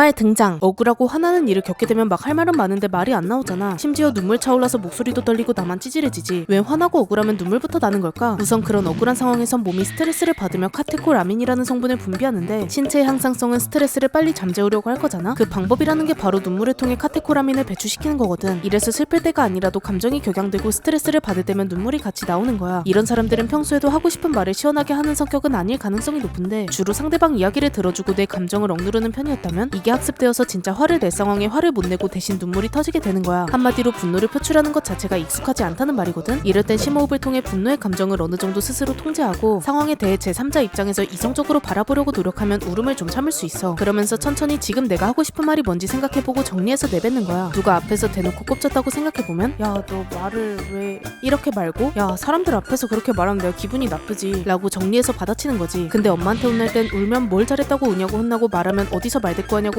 엄마의 등장. 억울하고 화나는 일을 겪게 되면 막 할 말은 많은데 말이 안 나오잖아. 심지어 눈물 차올라서 목소리도 떨리고 나만 찌질해지지. 왜 화나고 억울하면 눈물부터 나는 걸까? 우선 그런 억울한 상황에선 몸이 스트레스를 받으며 카테콜아민이라는 성분을 분비하는데 신체의 항상성은 스트레스를 빨리 잠재우려고 할 거잖아. 그 방법이라는 게 바로 눈물을 통해 카테콜아민을 배출시키는 거거든. 이래서 슬플 때가 아니라도 감정이 격양되고 스트레스를 받을 때면 눈물이 같이 나오는 거야. 이런 사람들은 평소에도 하고 싶은 말을 시원하게 하는 성격은 아닐 가능성이 높은데 주로 상대방 이야기를 들어주고 내 감정을 억누르는 편이었다면 이게 학습되어서 진짜 화를 낼 상황에 화를 못 내고 대신 눈물이 터지게 되는 거야. 한마디로 분노를 표출하는 것 자체가 익숙하지 않다는 말이거든. 이럴 땐 심호흡을 통해 분노의 감정을 어느 정도 스스로 통제하고 상황에 대해 제3자 입장에서 이성적으로 바라보려고 노력하면 울음을 좀 참을 수 있어. 그러면서 천천히 지금 내가 하고 싶은 말이 뭔지 생각해보고 정리해서 내뱉는 거야. 누가 앞에서 대놓고 꼽졌다고 생각해보면 야 너 말을 왜 이렇게 말고 야 사람들 앞에서 그렇게 말하면 내가 기분이 나쁘지 라고 정리해서 받아치는 거지. 근데 엄마한테 혼날 땐 울면 뭘 잘했다고 우냐고 혼나고 말하면 어디서 말대꾸하냐고